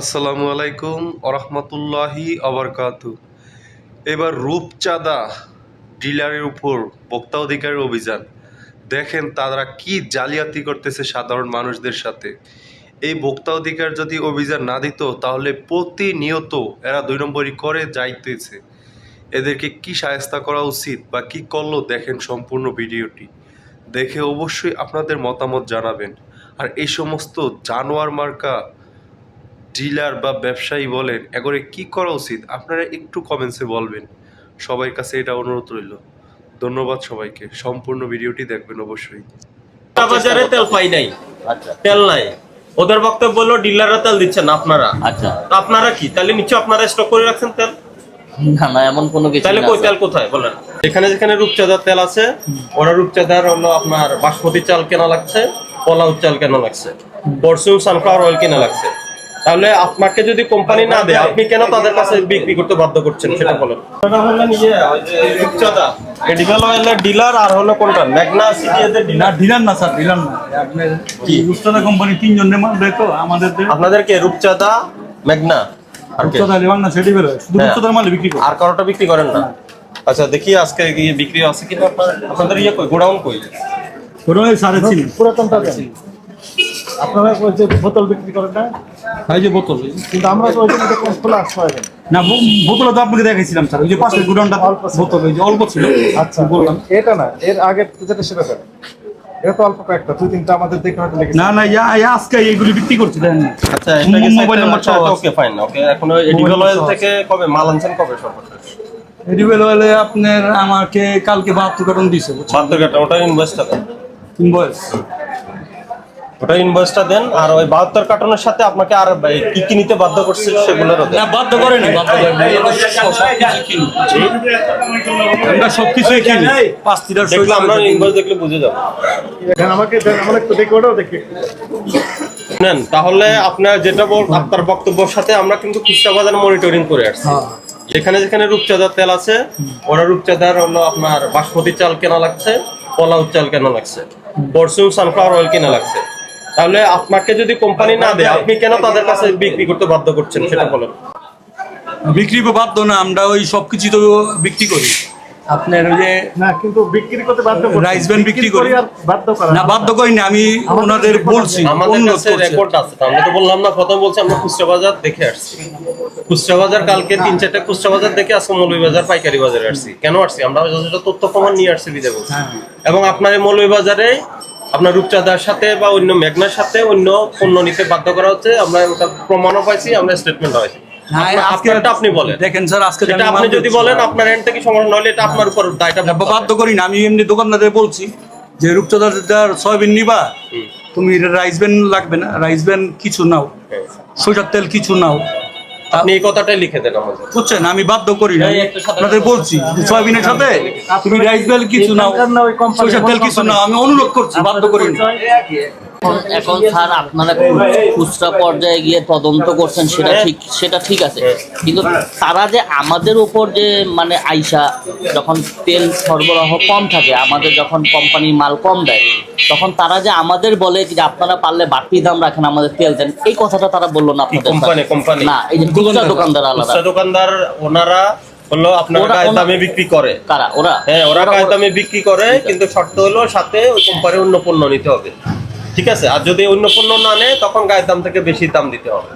আসসালামু আলাইকুম আরহামতুল্লাহি আবরকাতু এবার রূপচাঁদা ডিলারের উপর ভোক্তা অধিকারের অভিযান। দেখেন তারা কি জালিয়াতি করতেছে সাধারণ মানুষদের সাথে। এই ভোক্তা অধিকার যদি অভিযান না দিত, তাহলে প্রতিনিয়ত এরা দুই নম্বরই করে যাইতেছে। এদেরকে কি সায়স্তা করা উচিত বা কি করল, দেখেন সম্পূর্ণ ভিডিওটি। দেখে অবশ্যই আপনাদের মতামত জানাবেন। আর এই সমস্ত জানোয়ার মার্কা ডিলার বা ব্যবসায়ী বলেন এগরে কি করা উচিত? আপনারা একটু কমেন্টসে বলবেন। সবার কাছে এটা অনুরোধ রইল। ধন্যবাদ সবাইকে। সম্পূর্ণ ভিডিওটি দেখবেন অবশ্যই। বাজারে তেল পাই নাই। আচ্ছা। তেল নাই। ওদের বক্তব্য হলো ডিলাররা তেল দিচ্ছেন না আপনারা। আচ্ছা। তো আপনারা কি? তাহলে নিশ্চয় আপনারা স্টক করে রাখছেন তেল? না না এমন কোনো কিছু তাহলে কই তেল কোথায়? বলেন। এখানে যেখানে রূপচাঁদার তেল আছে ওরা রূপচাঁদার হলো আপনার বাসমতি চাল কেনা লাগছে পোলাও চাল কেনা লাগছে পরশুম সানফ্লাওয়ার অয়েল কেনা লাগছে। তাহলে আপনাকে যদি কোম্পানি না দেয় আপনি কেন তাদের কাছে বিক্রি করতে বাধ্য করছেন? সেটা বলেন। অয়েলের ডিলার আর হলো কোনটা? ম্যাগনা সিটি এদের না ডিলার ডিলার না স্যার ডিলার না। কি? রুস্তাদা কোম্পানি তিনজনের মাল দেয় তো আমাদের আপনাদেরকে রূপচাঁদা মেঘনা আর? রূপচাঁদা না সেটি বেরোয় শুধু হ্যাঁ। রূপচাঁদার মাল বিক্রি করে। আর কারোটা বিক্রি করেন না? আচ্ছা দেখি আজকে গিয়ে বিক্রি আছে কিনা? আপনাদের ইয়ে কই? গোডাউন কই? ওই সাড়ে তিন। পুরাতনটা আপনারা যে বোতল বিক্রি করেন না? এই যে বোতল। কিন্তু আমরা তো ওইটা মধ্যে খোলা আসতে না বো- বোতল তো আপনাকে দেখাইছিলাম স্যার। ওই যে পাশের গুডাউনটা অল্প ছিল। বোতল ওই যে অল্প ছিল। আচ্ছা বললাম। এটা না এর আগে যেটা সেটা দেন। এটা তো অল্প কয়েকটা দুই তিনটা আমাদের দেখে হয়তো লেগেছে না না ইয়া ইয়া আজকে এইগুলি বিক্রি করছি দেন। আচ্ছা এটা কি মোবাইল নাম্বারটা ওকে ফাইন ওকে এখন এডিবল অয়েল থেকে কবে মাল আনছেন কবে সর্বশেষ? এডিবেল হলে আপনার আমাকে কালকে বাহাত্তর কার্টন দিছে বুঝছেন? বাহাত্তর কাটা ওটা বয়স ওটা ইনভয়েসটা দেন আর ওই বাহাত্তর কার্টনের সাথে আপনাকে আর কি কি নিতে বাধ্য করছে সেগুলোরও দেন। না বাধ্য করেনি আমরা সব কিছুই কিনি। পাঁচ লিটার দেখলে আমরা ইনভয়েস দেখলে বুঝে যাব। এখানে আমাকে দেন আমরা একটু দেখি ওটাও দেখি। নেন তাহলে আপনার যেটা বল আপনার বক্তব্যের সাথে আমরা কিন্তু খুচরা বাজার মনিটরিং করে আসছি। যেখানে যেখানে রূপচাঁদার তেল আছে ওরা রূপচাঁদার হলো আপনার বাসমতি চাল কেনা লাগছে পোলাও চাল কেনা লাগছে পরশুম সানফ্লাওয়ার অয়েল কেনা লাগছে। তাহলে আপনাকে যদি কোম্পানি না দেয় আপনি কেন তাদের কাছে বিক্রি করতে বাধ্য করছেন সেটা বলেন। বিক্রি করতে বাধ্য না আমরা ওই সবকিছু তো বিক্রি করি। আপনার ওই যে না কিন্তু বিক্রি করতে বাধ্য করছি। রাইস ব্যান্ড বিক্রি করি। আর বাধ্য করা না বাধ্য করিনি আমি ওনাদের বলছি আমাদের কাছে রেকর্ড আছে তো আমরা তো বললাম না প্রথম বলছি আমরা খুচরা বাজার দেখে আসছি। খুচরা বাজার কালকে তিন চারটা খুচরা বাজার দেখে আজকে মৌলভী বাজার পাইকারি বাজারে আসছি। কেন আসছি? আমরা যথেষ্ট তথ্য প্রমাণ নিয়ে আসছি বিদে বলছি হ্যাঁ। এবং আপনার মৌলভী বাজারে আপনার রূপচাঁদার সাথে বা অন্য মেঘনার সাথে অন্য পণ্য নিতে বাধ্য করা হচ্ছে আমরা ওটা প্রমাণও পাইছি আমরা স্টেটমেন্ট হয়েছি হ্যাঁ, আপনি বলেন। দেখেন স্যার আজকে আপনি যদি বলেন আপনার এন্ড থেকে সমস্যা এটা আপনার উপর দায়টা বাধ্য করি না আমি এমনি দোকানদারে বলছি যে রূপচাঁদার সয়াবিন নিবা তুমি রাইস ব্যান লাগবে না রাইস ব্যান কিছু নাও সরিষার তেল কিছু নাও আপনি এই কথাটাই লিখে দেন আমাদের। বুঝছেন? আমি বাধ্য করি না আপনাদের বলছি সয়াবিনের সাথে? তুমি রাইস বেল কিছু নাও না সরিষার তেল কিছু নাও আমি অনুরোধ করছি বাধ্য করি না। এখন- এখন স্যার আপনারা খুচরা পর্যায়ে গিয়ে তদন্ত করছেন সেটা ঠিক সেটা ঠিক আছে। কিন্তু তারা যে আমাদের উপর যে মানে আইসা যখন তেল সরবরাহ কম থাকে আমাদের যখন কোম্পানি মাল কম দেয় তখন তারা যে আমাদের বলে যে আপনারা পারলে বাড়তি দাম রাখেন আমাদের তেল দেন এই কথাটা তারা বলল না আপনাদের কোম্পানি, কোম্পানি? না এই যে খুচরা দোকানদার আলাদা। দোকানদার ওনারা হলো আপনার দামে বিক্রি করে। কারা? ওরা? হ্যাঁ ওরা গায়ের দামে বিক্রি করে কিন্তু শর্ত হলো সাথে ওই কোম্পানির অন্য পণ্য নিতে হবে। ঠিক আছে? আর যদি অন্য পণ্য না নেয়, তখন গায়ের দাম থেকে বেশি দাম দিতে হবে।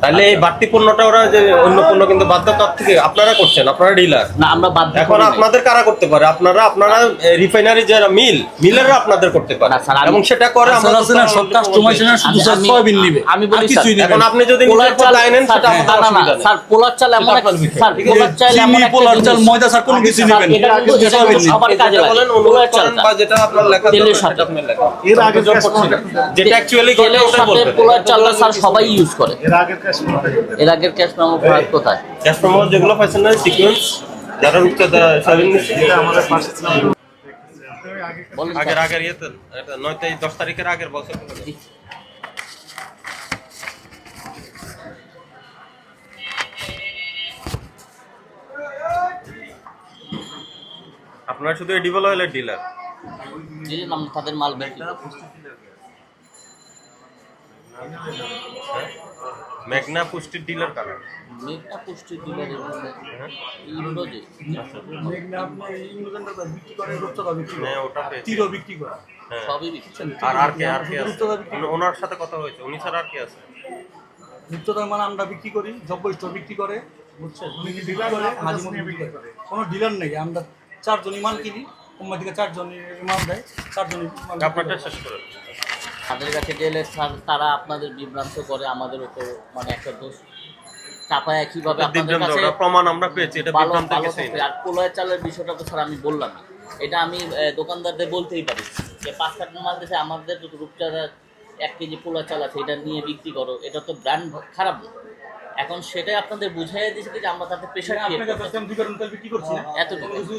তাহলে এই বাড়তি পণ্যটা ওরা যে অন্য পণ্য কিন্তু বাধ্যতার থেকে আপনারা করছেন আপনারা ডিলার। না আমরা বাধ্য এখন করি আপনাদের কারা করতে পারে? আপনারা আপনারা রিফাইনারি যারা মিল মিলেররা আপনাদের করতে পারে। এবং সেটা করে আসলে আমাদের সব কাস্টমার শুধু আমি- স্যার আমি- সয়াবিন নিবে। আমি বলি স্যার, এখন আপনি যদি পোলার নিজের চাল দায় নেন স্যার, সেটা আমাদের অসুবিধা স্যার পোলার চাল এমন এক- স্যার পোলার চাল এমন পোলার চাল ময়দা স্যার কোনো কিছু নেবেন। সবার কাজে লাগে। বলেন পোলার চাল। বা যেটা আপনার লেখা তেলের সাথে। সেটা আপনি লেখেন। এর আগে জোর যেটা অ্যাকচুয়ালি ঘটে সাথে বলবেন। পোলার চালটা স্যার সবাই ইউজ করে। এর কাজ এর আগের ক্যাশ মেমো ফারাক কোথায়? ক্যাশ কাস্টমার যেগুলো পাইছেন না সিকোয়েন্স যারা রুখতে সয়াবিন নিচ্ছে আমাদের পাশে ছিল বলেন আগের ইয়েতে এটা নয় তারিখ দশ তারিখের আগের বছর। আপনারা শুধু এডিবল অয়েলের ডিলার দিলেন আমরা তাদের মাল বের করব। মেঘনা পুষ্টির ডিলার কারা? মেঘনা পুষ্টি ডিলারের ইন্দ্রজে মেঘনা আপনার ইংরেজ এন্টারপ্রাইজ বিক্রি করে বিক্রি করে। হ্যাঁ ওটা তীরও বিক্রি করে। হ্যাঁ। সবই বিক্রি আর আর কে আর কে আছে? ওনার সাথে কথা হয়েছে। উনি ছাড়া আর কে আছে? রূপচাঁদার মানে আমরা বিক্রি করি জব্ব স্টোর বিক্রি করে। বুঝছেন উনি কি বিক্রি করে হাজি বিক্রি করে। কোনো ডিলার নেই আমরা চারজন ইমান কিনি। কোম্পানি থেকে চারজনই মাল দেয় চারজন আপনারটা করে। শেষ করেন তাদের কাছে গেলে তারা আপনাদের বিভ্রান্ত করে আমাদের উপর মানে একটা দোষ চাপায় কীভাবে আপনাদের কাছে প্রমাণ আমরা পেয়েছি এটা বিভ্রান্ত আর পোলয় চালের বিষয়টা তো স্যার আমি বললাম এটা আমি দোকানদারদের বলতেই পারি। যে পাঁচ কার্টন মাল দেশে আমাদের যত রূপচাঁদা এক কেজি পোলা চাল আছে এটা নিয়ে বিক্রি করো এটা তো ব্র্যান্ড খারাপ না। এখন সেটাই আপনাদের বুঝাই দিয়েছে যে আমরা তাদের প্রেশার আপনার ক্রিয়েট কাছে আমি দুই কারণ তেল বিক্রি করছি? না কিছু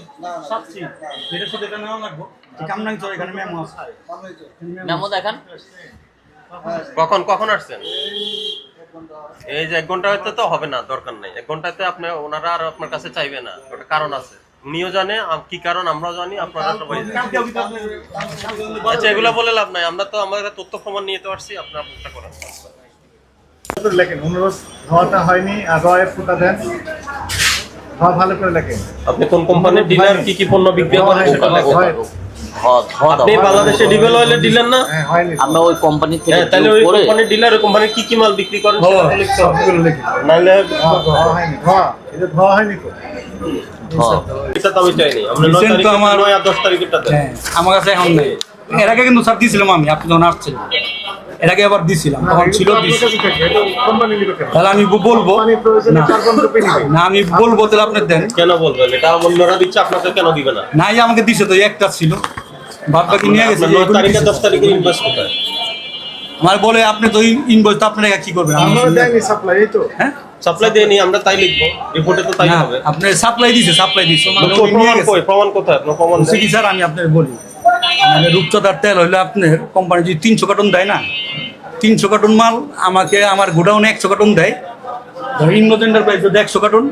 সাতছি এটার সাথে এটা নেওয়া লাগবো। কামনাং চলে এখানে মেমো আছে। মেমো দেখান। কখন কখন আসছেন? এই যে এক ঘণ্টা হয়তো তো হবে না দরকার নাই। এক ঘন্টাতে আপনি ওনারা আর আপনার কাছে চাইবে না। ওটা কারণ আছে। উনিও জানে কি কারণ আমরাও জানি আপনারা সবাই আচ্ছা এগুলো বলে লাভ নাই। আমরা তো আমাদের তথ্য প্রমাণ নিয়ে তো আসছি আপনার করেন। করে লেখেন। অনুরোধ ধোয়াটা হয়নি আর রয়ের ফুটা দেন। ধোয়া ভালো করে লেখেন। আপনি কোন কোম্পানির ডিলার কি কি পণ্য বিক্রি করেন? সেটা লেখেন হয়। হ ধ দাও। আপনি বাংলাদেশে ডিবেল অয়েলের ডিলার না? হ্যাঁ আমরা ওই কোম্পানি থেকে তাহলে ওই কোম্পানির ডিলার ওই কোম্পানির কি কি মাল বিক্রি করেন সেটা লিখতে হবে। নাহলে ধোয়া ধোয়া হয়নি। ধোয়া এটা ধোয়া হয়নি তো। এটা তো আমি চাইনি। আমরা নয় Recent তারিখে আমার- নয় আর দশ তারিখেরটা দেন। আমার কাছে এখন নেই। এর আগে কিন্তু স্যার দিয়েছিলাম আমি আপনি যখন আসছেন আগে আবার দিছিলাম তখন ছিল তাহলে আমি বলব। না। আমি বলব তাহলে আপনি দেন। কেন বলবেন? এটা অন্যরা দিচ্ছে আপনাকে কেন দিবে না? নাই আমাকে দিছে তো একটা ছিল। বাদ বাকি নিয়ে গেছে নয় তারিখে দশ তারিখে ইনভেস্ট কোথায়? আমার বলে আপনি তো ইনভয়েস তো আপনারা কি করবেন? আমরা দেয়নি সাপ্লাই এই তো। হ্যাঁ? সাপ্লাই দেয়নি আমরা তাই লিখব। রিপোর্টে তো তাই হবে। আপনি সাপ্লাই দিছে সাপ্লাই দিছে। মানে প্রমাণ কই? প্রমাণ কোথায়? আপনার প্রমাণ কি স্যার আমি আপনার বলি। মানে রূপচাঁদার তেল হইলে আপনার কোম্পানি যদি তিনশো কার্টন দেয় না তিনশো কার্টন মাল আমাকে আমার গোডাউনে একশো কার্টন দেয়। ধর ইন্ডোজ এন্টারপ্রাইজ যদি একশো কার্টন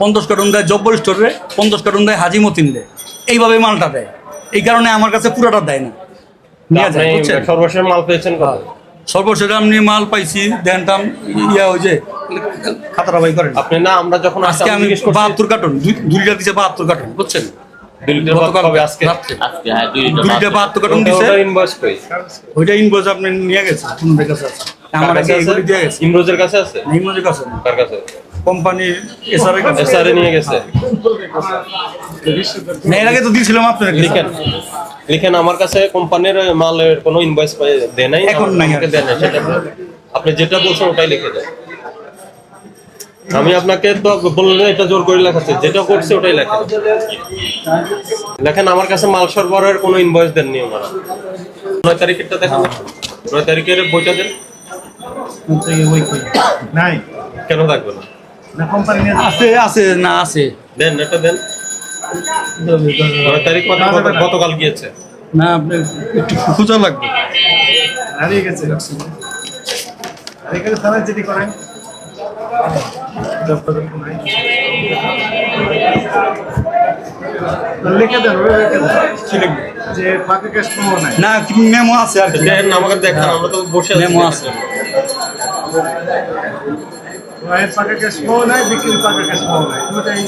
পঞ্চাশ কার্টন দেয় জব্বর স্টোরে পঞ্চাশ কার্টন দেয় হাজি মতিন দেয় এইভাবে মালটা দেয়। এই কারণে আমার কাছে পুরাটা দেয় না। সর্বশেষ মাল পেয়েছেন কত? সর্বশেষ আমি মাল পাইছি দেনটাম ইয়া ওই যে খাতারা বাই করেন। আপনি না আমরা যখন আজকে আমি বাহাত্তর কার্টন দুইটা দিছে বাহাত্তর কার্টন বুঝছেন? হ্যাঁ দুই লিটার দুইটা বাহাত্তর কার্টন দিছে। ওইটা ইনভয়েস আপনি নিয়ে গেছে আপনাদের কাছে আছে। আমার কাছে এগুলি দিয়ে গেছে। ইমরোজের কাছে আছে? নিমনের কাছে কার কাছে? কোম্পানির এসআর এর কাছে। এসআরএ নিয়ে গেছে। না, এর আগে তো দিয়েছিলাম লিখেন। লিখেন আমার কাছে কোম্পানির মালের কোনো ইনভয়েস দেয় নাই এখন নাই দেয় নাই সেটা আপনি যেটা বলছেন ওটাই লিখে দেন। আমি আপনাকে তো বললেন এটা জোর করে লেখাচ্ছে যেটা করছে ওটাই লেখেন লেখেন আমার কাছে মাল সরবরাহের কোনো ইনভয়েস দেননি ওনারা। নয় তারিখেরটা দেখেন। নয় তারিখের বইটা দেন। নাই। কেন থাকবে না? না কোম্পানি আছে আছে না আছে। দেন এটা দেন। নয় তারিখ মানে গত- গতকাল গিয়েছে। না আপনি একটু খুঁজা লাগবে। হারিয়ে গেছে আর এখানে থানায় যেটি করেন। লিখে দেন ওরা লিখে দেন। যে ফাঁকা ক্যাশ পাবো নাই। না মেমো আছে আর কি? আমাকে দেখান আমরা তো বসে মেমো আছে। ওয়ের ফাঁকা ক্যাশ নাই বিক্রির ফাঁকা ক্যাশ নাই। দুটাই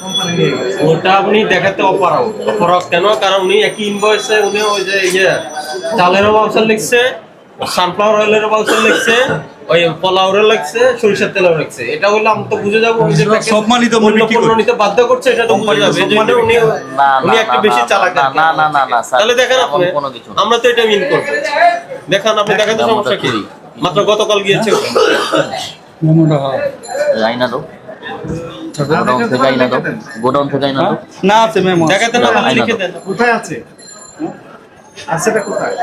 কোম্পানি নিয়ে গেছে। ওটা আপনি দেখাতে অপারক অপারক কেন? কারণ উনি একই ইনভয়েসে উনি ওই যে ইয়ে চালেরও বাউচার লিখছে সানফ্লাওয়ার অয়েলের বাউচার লিখছে ওই পোলাওরের লিখছে সরিষার তেলের লিখছে এটা হলে আমি তো বুঝে যাব সব- তো। পণ্য নিতে বাধ্য করছে এটা তো বুঝে যাবে। মালই উনি উনি একটু বেশি চালাক না, না, না, না, না, তাহলে দেখেন আপনি। কোনো কিছু আমরা তো এটা মিন করব। দেখান আপনি দেখাতে এমনটা সমস্যা কি। মাত্র গতকাল গিয়েছে। মেমোটা হয় যাই না গোডাউন থেকে আইনা দাও গোডাউন থেকে আইনা দাও না আছে মেমো। দেখাতে না লিখে দেন। কোথায় আছে? কোথায়?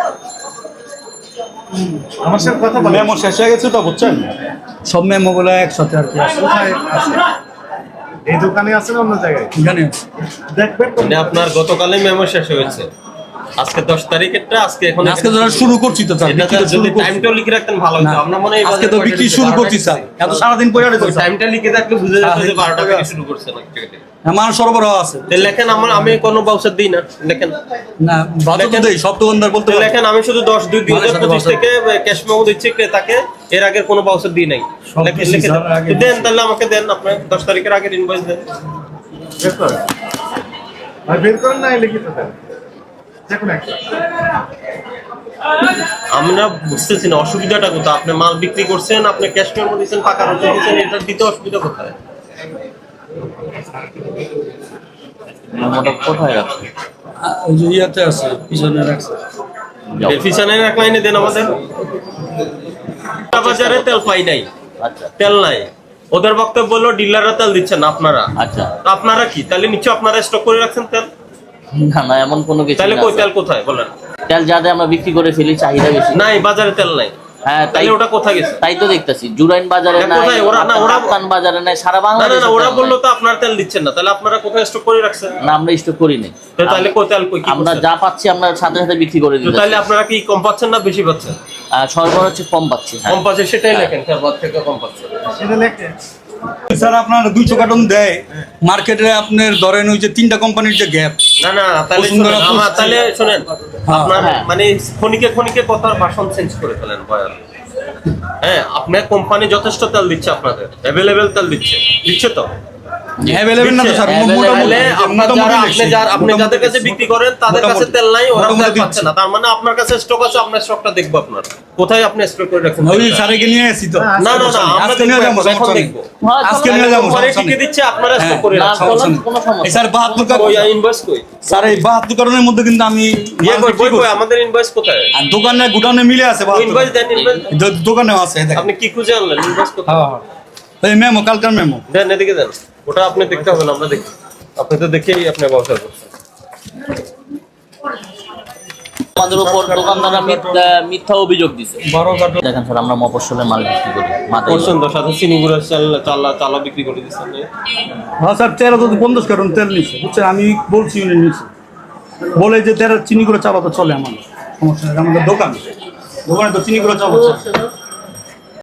আমার সাথে কথা বলে। মেমো শেষ হয়ে গেছে তো বুঝছেন? সব মেমো গুলো একসাথে আর কি আছে। এই দোকানে আছে না অন্য জায়গায়? আছে। দেখবেন মানে আপনার গতকালে মেমো শেষ হয়েছে। আজকে দশ তারিখেরটা আজকে এখন আজকে ধরো শুরু করছি তো স্যার এটা শুরু যদি করছি। টাইমটাও লিখে রাখতেন ভালো হতো আমরা মনে হয় আজকে তো বিক্রি শুরু করছি স্যার। এত সারাদিন পরে ওই টাইমটা লিখে রাখলে বুঝে যেত যে বারোটা থেকে শুরু actually। আমার সরবরাহ আছে তো লেখেন আমার আমি কোনো বাউচার দিই না লেখেন না তো দেই সব দোকানদার বলতে লেখেন আমি শুধু দশ দুই দুই মালের হাজার সাথে পঁচিশ voucher। থেকে ক্যাশ মেমো দিচ্ছি ক্রেতাকে এর আগে কোনো বাউচার দিই নাই লেখেন লিখে দেন। দেন। তাহলে আমাকে দেন আপনার দশ তারিখের আগে ইনভয়েস দেন বের করেন বের করেন না লিখিত দেন আমরা বুঝতেছি না অসুবিধাটা কোথায়? আপনি মাল বিক্রি করছেন আপনি ক্যাশ মেমো দিচ্ছেন টাকা রোজগার দিচ্ছেন এটা দিতে অসুবিধা কোথায়? কোথায় রাখছি ওই যে ইয়াতে আছে পিছনে রাখছে। যাও। এক লাইনে দেন আমাদের। বাজারে তেল পাই নাই। আচ্ছা। তেল নাই। ওদের বক্তব্য বলল ডিলাররা তেল দিচ্ছেন আপনারা। আচ্ছা। আপনারা কি? তাহলে নিশ্চয় আপনারা স্টক করে রাখছেন তেল? না না এমন কোনো কিছু তাহলে কই তেল কোথায় বলেন। তেল আমরা বিক্রি করে ফেলি চাহিদা বেশি। নাই বাজারে তেল নাই। হ্যাঁ তাই ওটা কোথায় গেছে? তাই তো দেখতেছি জুরাইন বাজারে হ্যাঁ, নাই কোথায়? ওরা- না, ওরা- কাপ্তান বাজারে নাই সারা না না ওরা বলল তো আপনারা তেল দিচ্ছেন না তাহলে আপনারা কোথায় স্টক করে রাখছেন? না আমরা স্টক করি নাই। তাহলে কই তেল কই আমরা যা পাচ্ছি আমরা সাথে সাথে বিক্রি করে দিচ্ছি তাহলে আপনারা কি কম পাচ্ছেন না বেশি পাচ্ছেন? সরবরাহ হচ্ছে কম পাচ্ছি হ্যাঁ। কম পাচ্ছে সেটাই লেখেন তারপর থেকে কম স্যার আপনার দুইশো কার্টন দেয়। মার্কেটে আপনার ধরেন ওই যে তিনটা কোম্পানির যে গ্যাপ। না না তাহলে শুনেন, হ্যাঁ। আপনার হ্যাঁ। মানে ক্ষণিকে ক্ষণিকে কথার ভাষণ চেঞ্জ করে ফেলেন বয়ান। হ্যাঁ আপনার কোম্পানি যথেষ্ট তেল দিচ্ছে আপনাদের অ্যাভেলেবেল তেল দিচ্ছে। দিচ্ছে তো? অ্যাভেলেবেল না স্যার মোটামুটি তাহলে যারা আপনি যারা আপনি যাদের কাছে বিক্রি করেন তাদের কাছে তেল নাই ওরা তেল পাচ্ছে না। তার মানে আপনার কাছে স্টক আছে আপনার স্টকটা দেখব আপনার। কোথায় আপনি স্টক করে রাখছেন? ওই তেলটা? স্যারকে নিয়ে আসি তো। না না না আমরা নিয়ে যাব এখন দেখব। হ্যাঁ, আজকে নিয়ে যাব পরে টিকে দিচ্ছে আপনারা স্টক করে রাখছেন? কোনো সমস্যা এই স্যার বাহাত্তর ওই ইনভয়েস কই? স্যার এই বাহাত্তর কারণের মধ্যে কিন্তু আমি ইয়ে কই কই? আমাদের ইনভয়েস কোথায়? আর দোকানে গুডাউনে মিলে আছে বাহাত্তর ইনভয়েস দেন ইনভয়েস দ- আছে আপনি কি খুঁজে আনলেন? ইনভয়েস কোথায়? হ্যাঁ হ্যাঁ। এই মেমো কালকার মেমো। দেন এদিকে দেন। ওটা আপনি দেখতে হবে না আমরা দেখি। আপনি তো দেখেই আপনি ব্যবসা করছেন। আমাদের উপর দোকানদাররা মিথ্যা মিথ্যা অভিযোগ দিছে। বারো কার্টন দেখেন স্যার আমরা মফস্বলে মাল বিক্রি করি মাথায় করছেন তো সাথে চিনি গুঁড়ো চাল চালা চালা বিক্রি করে দিচ্ছেন। হ্যাঁ স্যার তেরো তো কার্টন তেল নিচ্ছে বুঝছেন আমি বলছি উনি নিচ্ছে বলে যে তেরো চিনি করে চালা তো চলে আমার। সমস্যা আমাদের দোকান। দোকানে তো চিনি করে চালা চলে